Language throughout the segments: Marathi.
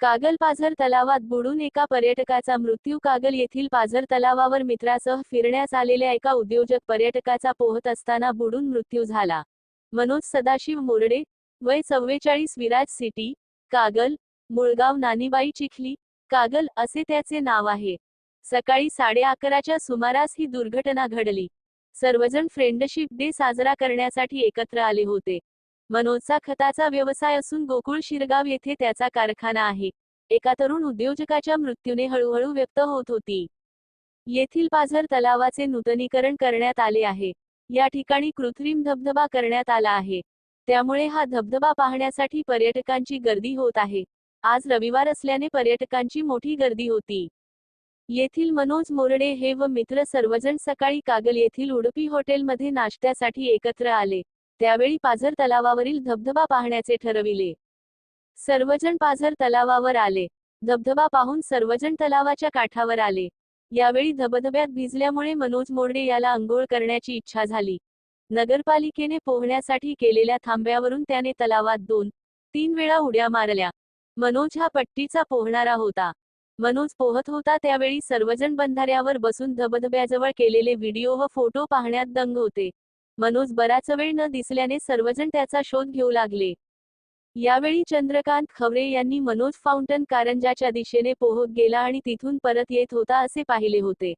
कागल पाझर तलावात बुडून एका पर्यटकाचा मृत्यू. कागल येथील पाझर तलावावर मित्रासह फिरण्यास आलेल्या एका उद्योजक पर्यटकाचा पोहत असताना बुडून मृत्यू झाला. मनोज सदाशिव मोरडे वय चव्वेचाळीस विराज सिटी कागल मुळगाव नानीबाई चिखली कागल असे त्याचे नाव आहे. सकाळी साडे अकराच्या सुमारास ही दुर्घटना घडली. सर्वजण फ्रेंडशिप डे साजरा करण्यासाठी एकत्र आले होते. मनोजचा खताचा व्यवसाय असून गोकुळ शिरगाव येथे त्याचा कारखाना आहे. एका तरुण उद्योजकाच्या मृत्यूने हळूहळू व्यक्त होत होती. येथील पाझर तलावाचे नूतनीकरण करण्यात आले आहे. या ठिकाणी कृत्रिम धबधबा करण्यात आला आहे. त्यामुळे हा धबधबा पाहण्यासाठी पर्यटकांची गर्दी होत आहे. आज रविवार असल्याने पर्यटकांची मोठी गर्दी होती. येथील मनोज मोरडे हे व मित्र सर्वजण सकाळी कागल येथील उडपी हॉटेलमध्ये नाश्त्यासाठी एकत्र आले. त्यावेळी पाझर तलावावरील धबधबा पाहण्याचे ठरविले. सर्वजण पाझर तलावावर आले. धबधबा पाहून सर्वजण तलावाच्या काठावर आले. यावेळी धबधब्यात भिजल्यामुळे मनोज मोर्डे याला अंघोळ करण्याची इच्छा झाली. नगरपालिकेने पोहण्यासाठी केलेल्या थांब्यावरून त्याने तलावात दोन तीन वेळा उड्या मारल्या. मनोज हा पट्टीचा पोहणारा होता. मनोज पोहत होता त्यावेळी सर्वजण बंधाऱ्यावर बसून धबधब्याजवळ केलेले व्हिडिओ व फोटो पाहण्यात दंग होते. मनोज बराच वेळ न दिसल्याने सर्वजण त्याचा शोध घेऊ लागले. यावेळी चंद्रकांत खवरे यांनी मनोज फाउंटन कारंजाच्या दिशेने पोहत गेला आणि तिथून परत येत होता असे पाहिले होते.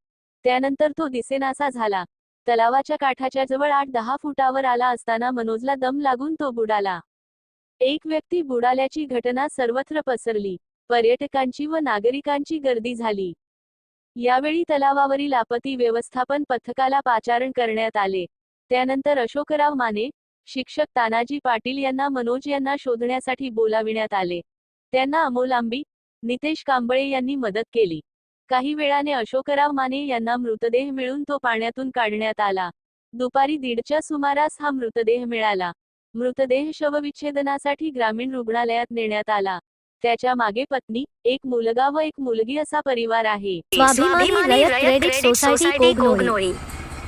त्यानंतर तो दिसेनासा झाला. तलावाच्या काठाच्या जवळ आठ दहा फुटावर आला असताना मनोजला दम लागून तो बुडाला. एक व्यक्ती बुडाल्याची घटना सर्वत्र पसरली. पर्यटकांची व नागरिकांची गर्दी झाली. यावेळी तलावावरील आपत्ती व्यवस्थापन पथकाला पाचारण करण्यात आले. त्यानंतर अशोकराव माने शिक्षक तानाजी पाटील यांना मनोज यांना शोधण्यासाठी बोलाविण्यात आले. त्यांना अमोल आंबी नितेश कांबळे यांनी मदत केली. काही वेळाने अशोकराव माने यांना मृतदेह मिळून तो पाण्यातून काढण्यात आला. दुपारी दीडच्या सुमारास हा मृतदेह मिळाला. मृतदेह शवविच्छेदनासाठी ग्रामीण रुग्णालयात नेण्यात आला. त्याच्यामागे पत्नी एक मुलगा व एक मुलगी असा परिवार आहे.